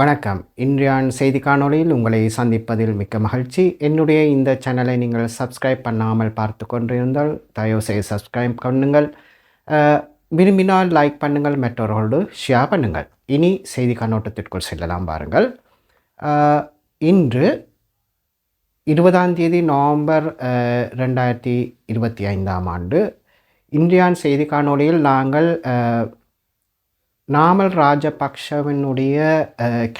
வணக்கம். இன்றையான் செய்தி காணொளியில் உங்களை சந்திப்பதில் மிக்க மகிழ்ச்சி. என்னுடைய இந்த சேனலை நீங்கள் சப்ஸ்கிரைப் பண்ணாமல் பார்த்து கொண்டிருந்தால் தயவு செய்து சப்ஸ்கிரைப் பண்ணுங்கள். விரும்பினால் லைக் பண்ணுங்கள் மற்றவர்களோடு ஷேர் பண்ணுங்கள். இனி செய்தி கண்ணோட்டத்திற்குள் செல்லலாம் பாருங்கள். இன்று இருபதாம் தேதி நவம்பர் ரெண்டாயிரத்தி இருபத்தி ஐந்தாம் ஆண்டு இன்றையான் செய்தி காணொளியில் நாங்கள் நாமல் ராஜபக்ஷவினுடைய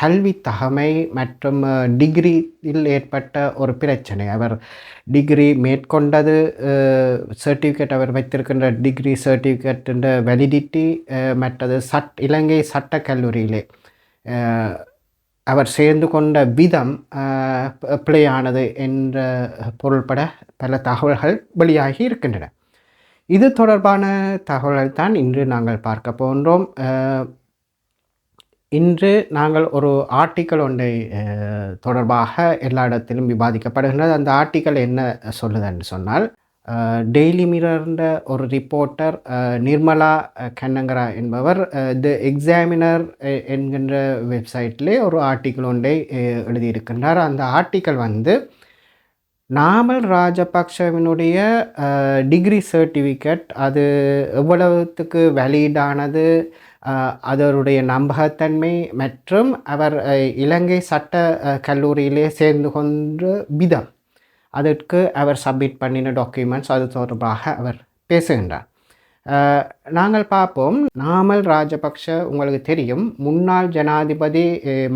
கல்வி தகமை மற்றும் டிகிரியில் ஏற்பட்ட ஒரு பிரச்சனை. அவர் டிகிரி மேற்கொண்டது சர்டிஃபிகேட் அவர் வைத்திருக்கின்ற டிகிரி சர்டிஃபிகேட்டின் வெலிடிட்டி மற்றது சட் இலங்கை சட்ட கல்லூரியிலே அவர் சேர்ந்து கொண்ட விதம் பிழையானது என்ற பொருள்பட பல தகவல்கள் வெளியாகி இருக்கின்றன. இது தொடர்பான தகவல்கள் தான் இன்று நாங்கள் பார்க்க போன்றோம் இன்று நாங்கள் ஒரு ஆர்டிக்கல் ஒன்றை தொடர்பாக எல்லா இடத்திலும் விவாதிக்கப்படுகின்றது. அந்த ஆர்டிக்கல் என்ன சொல்லுதுன்னு சொன்னால் டெய்லி மிரர்ன்ற ஒரு ரிப்போர்ட்டர் நிர்மலா கண்ணங்கரா என்பவர் தி எக்ஸாமினர் என்கின்ற வெப்சைட்லேயே ஒரு ஆர்டிக்கல் ஒன்றை எழுதியிருக்கின்றார். அந்த ஆர்டிக்கல் வந்து நாமல் ராஜபக்ஷவினுடைய டிகிரி சர்டிஃபிகேட் அது எவ்வளவுத்துக்கு வெளியீடானது அதனுடைய நம்பகத்தன்மை மற்றும் அவர் இலங்கை சட்ட கல்லூரியிலே சேர்ந்து கொண்ட விதம். அதற்கு அவர் சப்மிட் பண்ணின டாக்குமெண்ட்ஸ் அது தொடர்பாக அவர் பேசுகின்றார். நாங்கள் பார்ப்போம். நாமல் ராஜபக்ஷ உங்களுக்கு தெரியும். முன்னாள் ஜனாதிபதி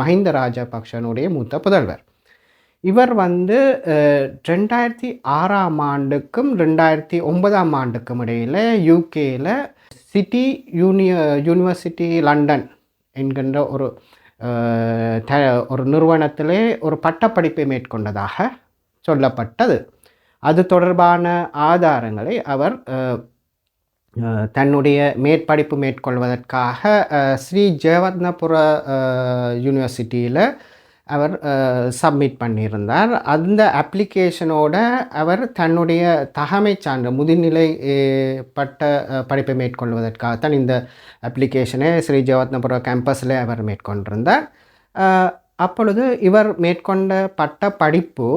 மஹிந்த ராஜபக்ஷனுடைய மூத்த புதல்வர். இவர் வந்து ரெண்டாயிரத்தி ஆறாம் ஆண்டுக்கும் ரெண்டாயிரத்தி ஒன்பதாம் ஆண்டுக்கும் இடையில் யூகேயில் சிட்டி யூனிய யூனிவர்சிட்டி லண்டன் என்கின்ற ஒரு த ஒரு நிறுவனத்திலே ஒரு பட்டப்படிப்பை மேற்கொண்டதாக சொல்லப்பட்டது. அது தொடர்பான ஆதாரங்களை அவர் தன்னுடைய மேற்படிப்பு மேற்கொள்வதற்காக ஸ்ரீ ஜெயவர்ணபுர யூனிவர்சிட்டியில் அவர் சப்மிட் பண்ணியிருந்தார். அந்த அப்ளிகேஷனோட அவர் தன்னுடைய தகமை சான்று முதுநிலை பட்ட படிப்பை மேற்கொள்வதற்காகத்தான் இந்த அப்ளிகேஷனை ஸ்ரீ ஜவத்னபுர கேம்பஸில் அவர் மேற்கொண்டிருந்தார். அப்பொழுது இவர் மேற்கொண்ட பட்ட படிப்பு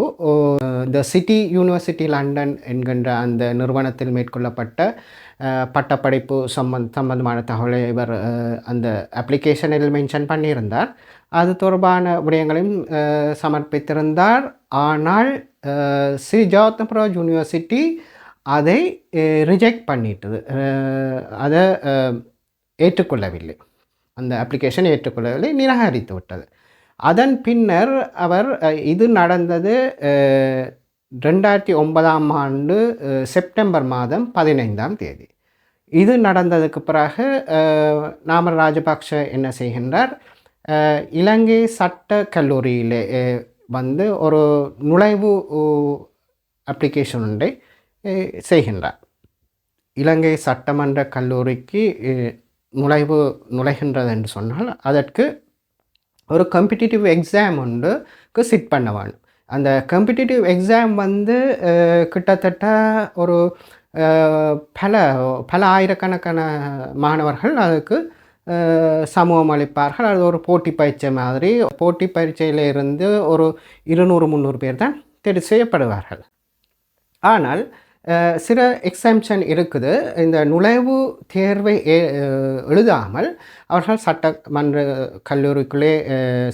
த சிட்டி யூனிவர்சிட்டி லண்டன் என்கின்ற அந்த நிறுவனத்தில் மேற்கொள்ளப்பட்ட பட்டப்படிப்பு சம்பந்த சம்பந்தமான தகவலை இவர் அந்த அப்ளிகேஷனில் மென்ஷன் பண்ணியிருந்தார். அது தொடர்பான விடயங்களையும் சமர்ப்பித்திருந்தார். ஆனால் ஸ்ரீ ஜவஹர்லால் யூனிவர்சிட்டி அதை ரிஜெக்ட் பண்ணிட்டது. அதை ஏற்றுக்கொள்ளவில்லை. அந்த அப்ளிகேஷன் ஏற்றுக்கொள்ளவில்லை நிராகரித்து விட்டது. அதன் பின்னர் அவர் இது நடந்தது ரெண்டாயிரத்தி ஒன்பதாம் ஆண்டு செப்டம்பர் மாதம் பதினைந்தாம் தேதி. இது நடந்ததுக்கு பிறகு நாம ராஜபக்ஷ என்ன செய்கின்றார் இலங்கை சட்ட கல்லூரியிலே வந்து ஒரு நுழைவு அப்ளிகேஷன் ஒன்றை செய்கின்றார். இலங்கை சட்டமன்ற கல்லூரிக்கு நுழைவு நுழைகின்றது என்று சொன்னால் அதற்கு ஒரு காம்படிட்டிவ் எக்ஸாம் ஒன்றுக்கு சிட் பண்ண வேணும் அந்த காம்படிட்டிவ் எக்ஸாம் வந்து கிட்டத்தட்ட ஒரு பல பல ஆயிரக்கணக்கான மாணவர்கள் அதுக்கு சமூகம் அளிப்பார்கள் அது ஒரு போட்டி பயிற்சி மாதிரி போட்டி பயிற்சியில் இருந்து ஒரு இருநூறு முந்நூறு பேர் தான் தேர்வு செய்யப்படுவார்கள். ஆனால் சில எக்ஸாம்ஷன் இருக்குது. இந்த நுழைவு தேர்வை ஏ- எழுதாமல் அவர்கள் சட்டமன்ற கல்லூரிக்குள்ளே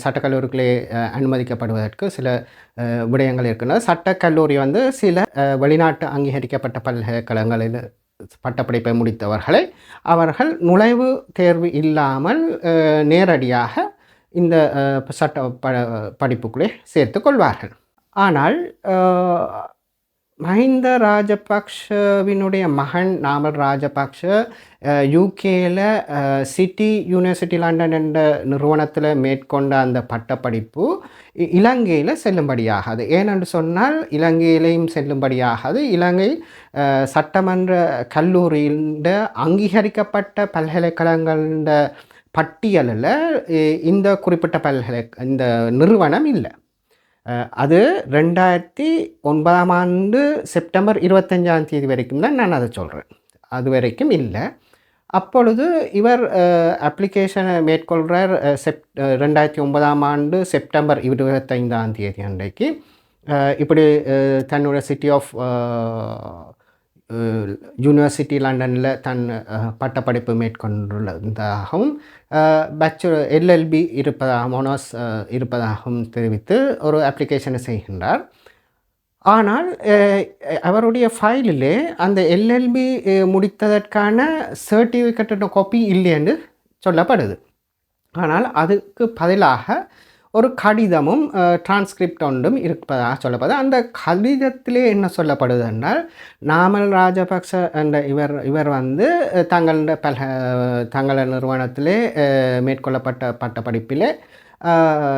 சட்டக்கல்லூரிக்குள்ளே அனுமதிக்கப்படுவதற்கு சில விடயங்கள் இருக்கின்றன. சட்டக்கல்லூரி வந்து சில வெளிநாட்டு அங்கீகரிக்கப்பட்ட பல்கலைக்கழகங்களில் பட்டப்படிப்பை முடித்தவர்களை அவர்கள் நுழைவு தேர்வு இல்லாமல் நேரடியாக இந்த சட்ட ப படிப்புக்குள்ளே சேர்த்து கொள்வார்கள். ஆனால் மஹிந்த ராஜபக்ஷவினுடைய மகன் நாமல் ராஜபக்ஷ யூகேயில் சிட்டி யூனிவர்சிட்டி லண்டன் என்ற நிறுவனத்தில் மேற்கொண்ட அந்த பட்டப்படிப்பு இலங்கையில் செல்லும்படியாகாது. ஏனென்று சொன்னால் இலங்கையிலையும் செல்லும்படியாகாது. இலங்கை சட்டமன்ற கல்லூரியின் அங்கீகரிக்கப்பட்ட பல்கலைக்கழகங்கள பட்டியலில் இந்த குறிப்பிட்ட பல்கலை இந்த நிறுவனம் இல்லை. அது ரெண்டாயிரத்தி ஒன்பதாம் ஆண்டு செப்டம்பர் இருபத்தஞ்சாம் தேதி வரைக்கும் தான் நான் அதை சொல்கிறேன் அது வரைக்கும் இல்லை. அப்பொழுது இவர் அப்ளிகேஷனை மேற்கொள்கிறார் செப் ரெண்டாயிரத்தி ஒன்பதாம் ஆண்டு செப்டம்பர் இருபத்தைந்தாம் தேதி அன்றைக்கு. இப்படி தன்னுடைய சிட்டி ஆஃப் யூனிவர்சிட்டி லண்டனில் தன் பட்டப்படிப்பு மேற்கொண்டுள்ளதாகவும் பேச்சுலர் எல்எல்பி இருப்பதாக மோனோஸ் இருப்பதாகவும் தெரிவித்து ஒரு அப்ளிகேஷனை செய்கின்றார். ஆனால் அவருடைய ஃபைலிலே அந்த எல்எல்பி முடித்ததற்கான சர்டிஃபிகேட்டோட காப்பி இல்லை என்று சொல்லப்படுது. ஆனால் அதுக்கு பதிலாக ஒரு கடிதமும் டிரான்ஸ்கிரிப்ட் ஒன்றும் இருப்பதாக சொல்லப்படுது. அந்த கடிதத்திலே என்ன சொல்லப்படுது என்றால் நாமல் ராஜபக்ச என்ற இவர் இவர் வந்து தங்களோட பல தங்கள நிறுவனத்திலே மேற்கொள்ளப்பட்ட பட்ட படிப்பிலே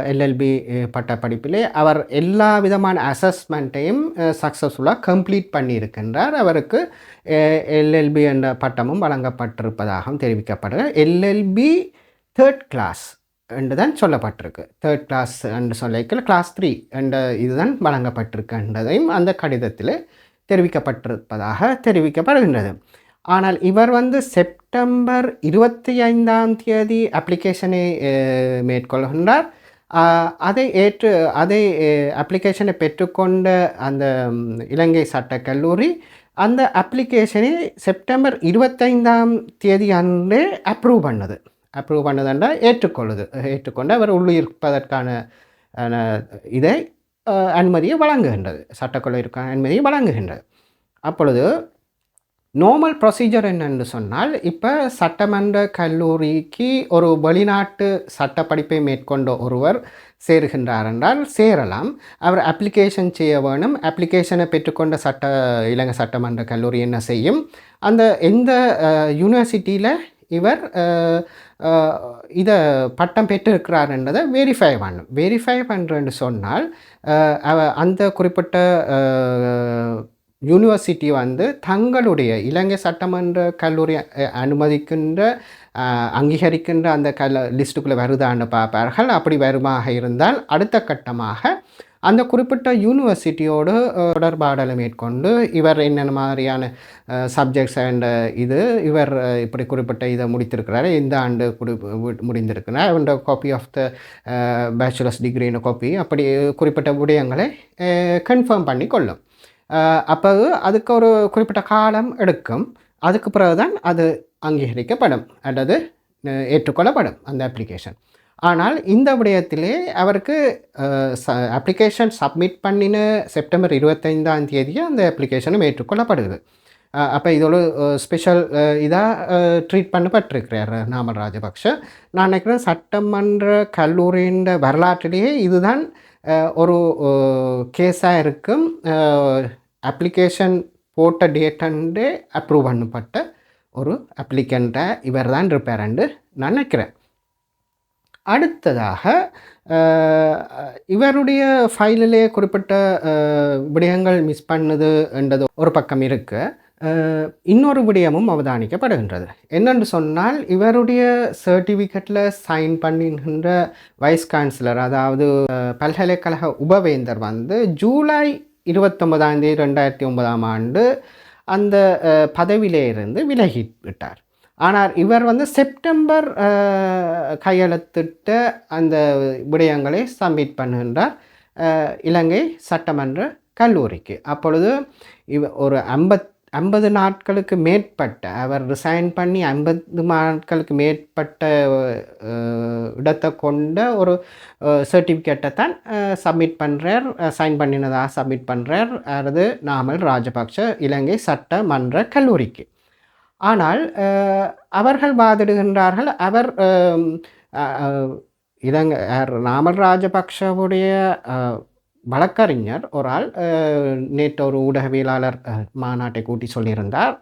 எல்எல்பி பட்ட படிப்பிலே அவர் எல்லா விதமான அசஸ்மெண்ட்டையும் சக்ஸஸ்ஃபுல்லாக கம்ப்ளீட் பண்ணியிருக்கின்றார். அவருக்கு எல்எல்பி என்ற பட்டமும் வழங்கப்பட்டிருப்பதாகவும் தெரிவிக்கப்படுகிறார் எல்எல்பி தேர்ட் கிளாஸ் என்று தான் சொல்லப்பட்டிருக்கு. தேர்ட் கிளாஸ் என்று சொல்லிக்கல கிளாஸ் த்ரீ என்ற இதுதான் வழங்கப்பட்டிருக்கின்றதையும் அந்த கடிதத்தில் தெரிவிக்கப்பட்டிருப்பதாக தெரிவிக்கப்படுகின்றது. ஆனால் இவர் வந்து செப்டம்பர் இருபத்தி ஐந்தாம் தேதி அப்ளிகேஷனை மேற்கொள்கின்றார். அதை ஏற்று அதை அப்ளிகேஷனை பெற்றுக்கொண்ட அந்த இலங்கை சட்ட கல்லூரி அந்த அப்ளிகேஷனை செப்டம்பர் இருபத்தைந்தாம் தேதி அன்று அப்ரூவ் பண்ணது. அப்ரூவ் பண்ணதுண்டா ஏற்றுக்கொள்ளுது. ஏற்றுக்கொண்டு அவர் உள்ளிருப்பதற்கான இதை அனுமதியை வழங்குகின்றது. சட்டக்கல்லூரிக்கான அனுமதியை வழங்குகின்றது. அப்பொழுது நார்மல் ப்ரொசீஜர் என்னென்று சொன்னால் இப்போ சட்டமன்ற கல்லூரிக்கு ஒரு வெளிநாட்டு சட்டப்படிப்பை மேற்கொண்ட ஒருவர் சேருகின்றார் என்றால் சேரலாம். அவர் அப்ளிகேஷன் செய்ய வேணும். அப்ளிகேஷனை பெற்றுக்கொண்ட சட்ட இலங்கை சட்டமன்ற கல்லூரி என்ன செய்யும்? அந்த எந்த யூனிவர்சிட்டியில் இவர் இதை பட்டம் பெற்றிருக்கிறார் என்றதை வெரிஃபை பண்ணும் வெரிஃபை பண்ணுறேன்னு சொன்னால் அந்த குறிப்பிட்ட யூனிவர்சிட்டி வந்து தங்களுடைய இலங்கை சட்டமன்ற கல்லூரி அனுமதிக்கின்ற அங்கீகரிக்கின்ற அந்த கல லிஸ்ட்டுக்குள்ளே வருதான்னு பார்ப்பார்கள் அப்படி வருமாக இருந்தால் அடுத்த கட்டமாக அந்த குறிப்பிட்ட யூனிவர்சிட்டியோடு தொடர்பாடலை மேற்கொண்டு இவர் என்னென்ன மாதிரியான சப்ஜெக்ட்ஸ் அண்ட் இது இவர் இப்படி குறிப்பிட்ட இதை முடித்திருக்கிறாரு இந்த ஆண்டு குடி முடிந்திருக்கிறார். அவரோட காப்பி ஆஃப் த பேச்சுலர்ஸ் டிகிரின்னு காப்பி அப்படி குறிப்பிட்ட விடயங்களை கன்ஃபார்ம் பண்ணி கொள்ளும். அப்போ அதுக்கு ஒரு குறிப்பிட்ட காலம் எடுக்கும். அதுக்கு பிறகுதான் அது அங்கீகரிக்கப்படும். அல்லது ஏற்றுக்கொள்ளப்படும் அந்த அப்ளிகேஷன் ஆனால் இந்த விடயத்திலே அவருக்கு அப்ளிகேஷன் சப்மிட் பண்ணின செப்டம்பர் இருபத்தைந்தாம் தேதி அந்த அப்ளிகேஷனும் ஏற்றுக்கொள்ளப்படுது அப்போ இது ஒரு ஸ்பெஷல் இதாக ட்ரீட் பண்ணப்பட்டிருக்கிறார் நாமல் ராஜபக்ஷ. நான் நினைக்கிறேன் சட்டமன்ற கல்லூரியின் வரலாற்றிலேயே இதுதான் ஒரு கேஸாக இருக்கும். அப்ளிகேஷன் போட்ட டேட்டண்டே அப்ரூவ் பண்ணப்பட்ட ஒரு அப்ளிகண்ட்டை இவர் தான் இருப்பார்ண்டு நான் நினைக்கிறேன். அடுத்ததாக இவருடைய ஃபைலிலே குறிப்பிட்ட விடயங்கள் மிஸ் பண்ணுது என்றது ஒரு பக்கம் இருக்கு. இன்னொரு விடயமும் அவதானிக்கப்படுகின்றது. என்னென்று சொன்னால் இவருடைய சர்டிஃபிகேட்டில் சைன் பண்ணுகின்ற வைஸ் கான்சிலர் அதாவது பல்கலைக்கழக உபவேந்தர் வந்து ஜூலை இருபத்தொன்பதாம் தேதி ரெண்டாயிரத்தி ஒன்பதாம் ஆண்டு அந்த பதவியிலே இருந்து விலகி விட்டார். ஆனால் இவர் வந்து செப்டம்பர் கையெழுத்திட்ட அந்த விடயங்களை சப்மிட் பண்ணுகின்றார் இலங்கை சட்டமன்ற கல்லூரிக்கு. அப்பொழுது இவ ஒரு ஐம்பத் ஐம்பது நாட்களுக்கு மேற்பட்ட அவர் ரிசைன் பண்ணி ஐம்பது நாட்களுக்கு மேற்பட்ட இடத்தை கொண்ட ஒரு சர்டிஃபிகேட்டை தான் சப்மிட் பண்ணுறார் சைன் பண்ணினதாக சப்மிட் பண்ணுறார் அது நாமல் ராஜபக்ஷ இலங்கை சட்டமன்ற கல்லூரிக்கு. ஆனால் அவர்கள் வாதிடுகின்றார்கள். அவர் இதங்க ராமல் இலங்கை நாமல் ராஜபக்ஷவுடைய வழக்கறிஞர். ஒரு ஆள் நேற்று ஒரு ஊடகவியலாளர் மாநாட்டை கூட்டி சொல்லியிருந்தார்.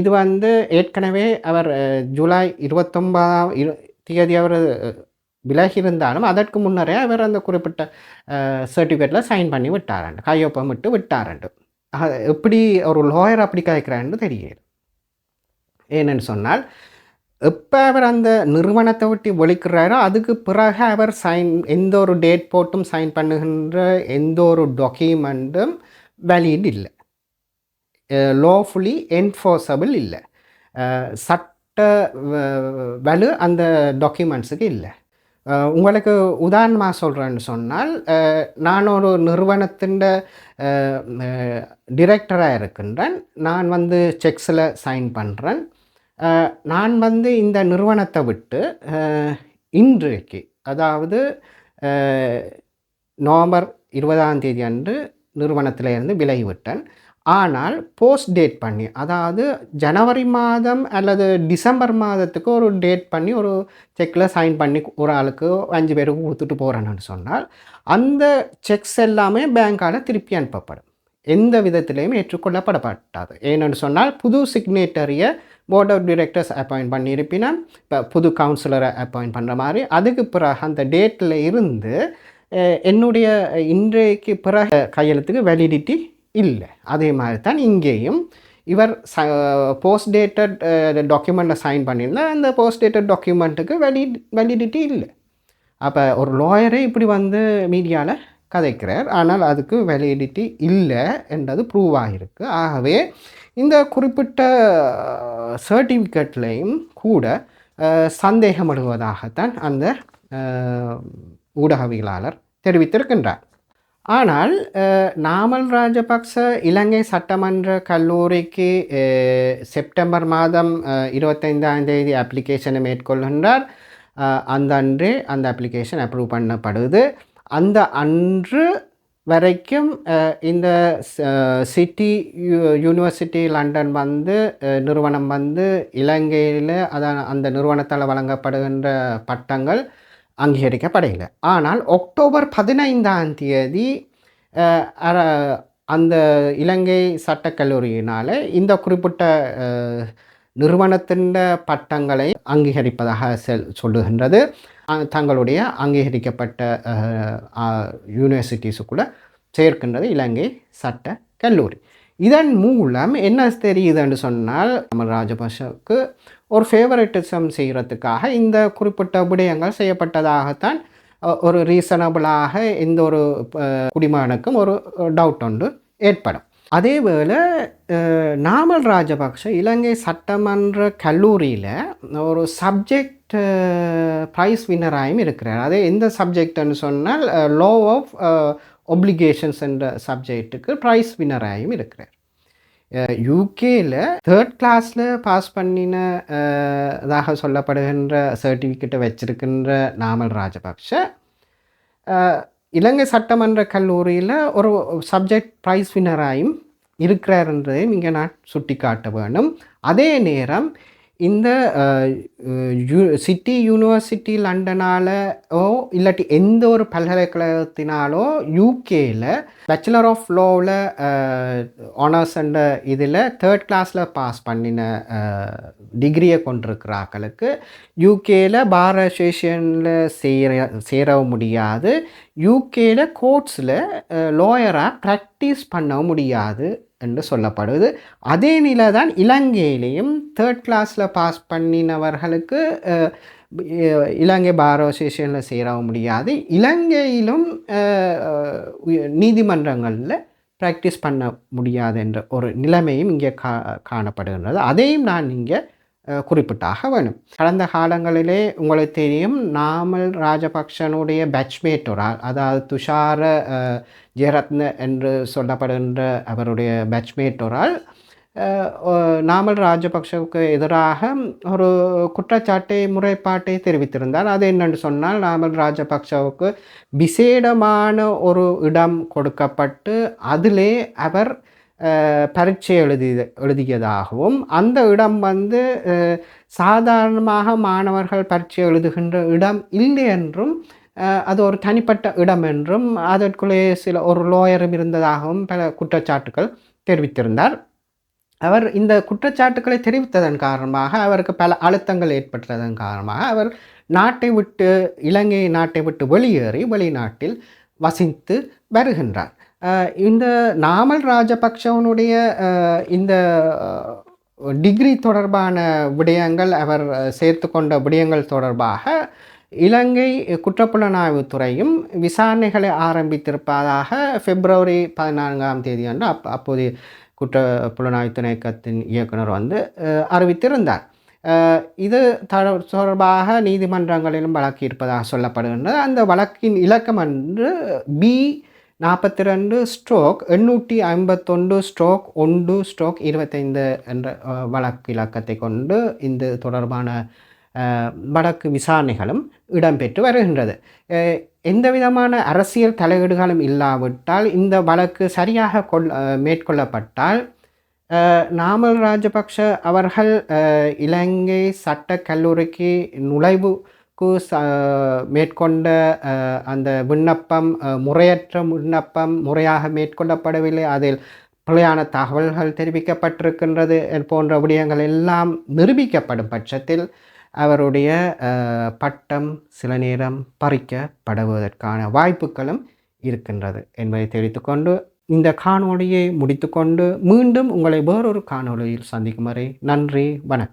இது வந்து ஏற்கனவே அவர் ஜூலை இருபத்தொன்பதாம் இரு தேதி அவர் விலகியிருந்தாலும் விலகி இருந்தாலும் அதற்கு முன்னரே அவர் அந்த குறிப்பிட்ட சர்டிஃபிகேட்டில் சைன் பண்ணி விட்டாரண்டு கையொப்பம் விட்டு விட்டாரண்டு எப்படி ஒரு லோயர் அப்படி கேட்குறாருன்னு தெரியல. ஏன்னு சொன்னால் எப்போ அவர் அந்த நிறுவனத்தை விட்டு ஒழிக்கிறாரோ அதுக்கு பிறகு அவர் சைன் எந்த ஒரு டேட் போட்டும் சைன் பண்ணுகின்ற எந்த ஒரு டாக்குமெண்ட்டும் வேலிட் இல்லை. லோஃபுல்லி என்ஃபோர்ஸபிள் இல்லை. சட்ட வலு அந்த டாக்குமெண்ட்ஸுக்கு இல்லை. உங்களுக்கு உதாரணமாக சொல்கிறேன்னு சொன்னால் நான் ஒரு நிறுவனத்தின் டிரெக்டராக இருக்கின்றேன். நான் வந்து செக்ஸில் சைன் பண்ணுறேன் நான் வந்து இந்த நிறுவனத்தை விட்டு இன்றைக்கு அதாவது நவம்பர் இருபதாம் தேதி அன்று நிறுவனத்திலிருந்து விலகிவிட்டேன். ஆனால் போஸ்ட் டேட் பண்ணி அதாவது ஜனவரி மாதம் அல்லது டிசம்பர் மாதத்துக்கு ஒரு டேட் பண்ணி ஒரு செக்கில் சைன் பண்ணி ஒரு ஆளுக்கு அஞ்சு பேருக்கு கொடுத்துட்டு போகிறேன்னு சொன்னால் அந்த செக்ஸ் எல்லாமே பேங்கால் திருப்பி அனுப்பப்படும். எந்த விதத்திலையும் ஏற்றுக்கொள்ளப்படப்பட்டாது ஏன்னு சொன்னால் புது சிக்னேட்டரியை போர்ட் ஆஃப் டிரெக்டர்ஸ் அப்பாயிண்ட் பண்ணியிருப்பினா இப்போ புது கவுன்சிலரை அப்பாயிண்ட் பண்ணுற மாதிரி அதுக்கு பிறகு அந்த டேட்டில் இருந்து என்னுடைய இன்றைக்கு பிறகு கையெழுத்துக்கு வேலிடிட்டி இல்லை. அதே மாதிரி தான் இங்கேயும். இவர் ச போஸ்ட் டேட்டட் டாக்குமெண்ட்டை சைன் பண்ணியிருந்தால் அந்த போஸ்ட் டேட்டட் டாக்குமெண்ட்டுக்கு வேலி வேலிடிட்டி இல்லை. அப்போ ஒரு லாயரே இப்படி வந்து மீடியாவில் கதைக்கிறார். ஆனால் அதுக்கு வேலிடிட்டி இல்லை என்றது ப்ரூவ் ஆகிருக்கு ஆகவே இந்த குறிப்பிட்ட சர்டிஃபிகேட்லேயும் கூட சந்தேகமடுவதாகத்தான் அந்த ஊடகவியலாளர் தெரிவித்திருக்கின்றார். ஆனால் நாமல் ராஜபக்ச இலங்கை சட்டமன்ற கல்லூரிக்கு செப்டம்பர் மாதம் இருபத்தைந்தாம் தேதி அப்ளிகேஷனை மேற்கொள்கின்றார். அந்த அன்றே அந்த அப்ளிகேஷன் அப்ரூவ் பண்ணப்படுது. அந்த அன்று வரைக்கும் இந்த சிட்டி யூனிவர்சிட்டி லண்டன் வந்து நிறுவனம் வந்து இலங்கையில் அதான் அந்த நிறுவனத்தால் வழங்கப்படுகின்ற பட்டங்கள் அங்கீகரிக்கப்படவில்லை. ஆனால் அக்டோபர் பதினைந்தாம் தேதி அந்த இலங்கை சட்டக்கல்லூரியினால் இந்த குறிப்பிட்ட நிறுவனத்தின் பட்டங்களை அங்கீகரிப்பதாக செல் சொல்லுகின்றது. தங்களுடைய அங்கீகரிக்கப்பட்ட யூனிவர்சிட்டிஸுக்குள்ளே சேர்க்கின்றது இலங்கை சட்ட கல்லூரி. இதன் மூலம் என்ன தெரியுதுன்னு சொன்னால் நம்ம ராஜபக்ஷவுக்கு ஒரு ஃபேவரட்டிசம் செய்கிறதுக்காக இந்த குறிப்பிட்ட விடயங்கள் செய்யப்பட்டதாகத்தான் ஒரு ரீசனபிளாக இந்த ஒரு குடிமகனுக்கும் ஒரு டவுட் ஒன்று ஏற்படும். அதேவேளை நாமல் ராஜபக்ஷ இலங்கை சட்டமன்ற கல்லூரியில் ஒரு சப்ஜெக்ட் Uh, ப்ரைஸ் வின்னராயும் இருக்கிறார். அதே எந்த சப்ஜெக்ட்னு சொன்னால் லோ ஆஃப் ஒப்ளிகேஷன்ஸ் என்ற சப்ஜெக்ட்டுக்கு ப்ரைஸ் வின்னராயும் இருக்கிறார். யூகேயில் தேர்ட் கிளாஸில் பாஸ் பண்ணின uh, இதாக சொல்லப்படுகின்ற சர்டிஃபிகேட்டை வச்சிருக்கின்ற நாமல் ராஜபக்ஷ uh, இலங்கை சட்டமன்ற கல்லூரியில் ஒரு சப்ஜெக்ட் ப்ரைஸ் வின்னராயும் இருக்கிறார்ன்றதையும் இங்கே நான் சுட்டி காட்ட வேணும். அதே நேரம் இந்த சிட்டி யூனிவர்சிட்டி லண்டனாலோ இல்லாட்டி எந்த ஒரு பல்கலைக்கழகத்தினாலோ யூகேயில் பேச்சுலர் ஆஃப் லோவில் ஆனர்ஸ் அண்ட் இதில் தேர்ட் கிளாஸில் பாஸ் பண்ணின டிகிரியை கொண்டிருக்கிறாக்களுக்கு யூகேயில் பார் அசோசியேஷனில் சேர சேரவும் முடியாது. யூகேயில் கோர்ட்ஸில் லோயராக ப்ராக்டிஸ் பண்ணவும் முடியாது. என்று சொல்லப்படுது. அதே நிலை தான் இலங்கையிலையும் தேர்ட் கிளாஸில் பாஸ் பண்ணினவர்களுக்கு இலங்கை பார் அசோசியேஷனில் சேரவும் முடியாது. இலங்கையிலும் நீதிமன்றங்களில் ப்ராக்டிஸ் பண்ண முடியாது என்ற ஒரு நிலைமையும் இங்கே கா காணப்படுகின்றது. அதையும் நான் இங்கே குறிப்பிட்டாக வேணும். கடந்த காலங்களிலே உங்களுக்கு தெரியும் நாமல் ராஜபக்ஷனுடைய பேட்ச்மேட் ஒரு ஆள் அதாவது துஷார ஜெயரத்ன என்று சொல்லப்படுகின்ற அவருடைய பேட்ச்மேட் ஒரு ஆள். நாமல் ராஜபக்ஷவுக்கு எதிராக ஒரு குற்றச்சாட்டை முறைப்பாட்டை தெரிவித்திருந்தார். அது என்னென்னு சொன்னால் நாமல் ராஜபக்ஷவுக்கு விசேடமான ஒரு இடம் கொடுக்கப்பட்டு அதிலே அவர் பரீட்சை எழுதி எழுதியதாகவும் அந்த இடம் வந்து சாதாரணமாக மாணவர்கள் பரீட்சை எழுதுகின்ற இடம் இல்லை என்றும் அது ஒரு தனிப்பட்ட இடம் என்றும் அதற்குள்ளே சில ஒரு லோயரும் இருந்ததாகவும் பல குற்றச்சாட்டுகள் தெரிவித்திருந்தார். அவர் இந்த குற்றச்சாட்டுக்களை தெரிவித்ததன் காரணமாக அவருக்கு பல அழுத்தங்கள் ஏற்பட்டதன் காரணமாக அவர் நாட்டை விட்டு இலங்கை நாட்டை விட்டு வெளியேறி வெளிநாட்டில் வசித்து வருகின்றார். இந்த நாமல் ராஜபக்ஷவனுடைய இந்த டிகிரி தொடர்பான விடயங்கள் அவர் சேர்த்து கொண்ட விடயங்கள் தொடர்பாக இலங்கை குற்றப்புலனாய்வுத் துறையும் விசாரணைகளை ஆரம்பித்திருப்பதாக பிப்ரவரி பதினான்காம் தேதி அன்று அப் அப்போதைய குற்ற புலனாய்வு திணைக்கத்தின் இயக்குனர் வந்து அறிவித்திருந்தார். இது த- தொடர்பாக நீதிமன்றங்களிலும் வழக்கு இருப்பதாக சொல்லப்படுகின்றது. அந்த வழக்கின் இலக்கம் என்று பி நாற்பத்தி ரெண்டு ஸ்ட்ரோக் எண்ணூற்றி ஐம்பத்தொன்று ஸ்ட்ரோக் ஒன்று ஸ்ட்ரோக் இருபத்தைந்து என்ற வழக்கு இலக்கத்தை கொண்டு இந்த தொடர்பான வழக்கு விசாரணைகளும் இடம்பெற்று வருகின்றது. எந்த விதமான அரசியல் தலையீடுகளும் இல்லாவிட்டால் இந்த வழக்கு சரியாக கொள் மேற்கொள்ளப்பட்டால் நாமல் ராஜபக்ஷ அவர்கள் இலங்கை சட்ட கல்லூரிக்கு நுழைவு மேற்கொண்ட அந்த விண்ணப்பம் முறையற்ற விண்ணப்பம் முறையாக மேற்கொள்ளப்படவில்லை. அதில் பிழையான தகவல்கள் தெரிவிக்கப்பட்டிருக்கின்றது போன்ற விடயங்கள் எல்லாம் நிரூபிக்கப்படும் பட்சத்தில் அவருடைய பட்டம் சில நேரம் பறிக்கப்படுவதற்கான வாய்ப்புகளும் இருக்கின்றது என்பதை தெரிவித்துக்கொண்டு இந்த காணொளியை முடித்துக்கொண்டு மீண்டும் உங்களை வேறொரு காணொளியில் சந்திக்கும் வரை நன்றி வணக்கம்.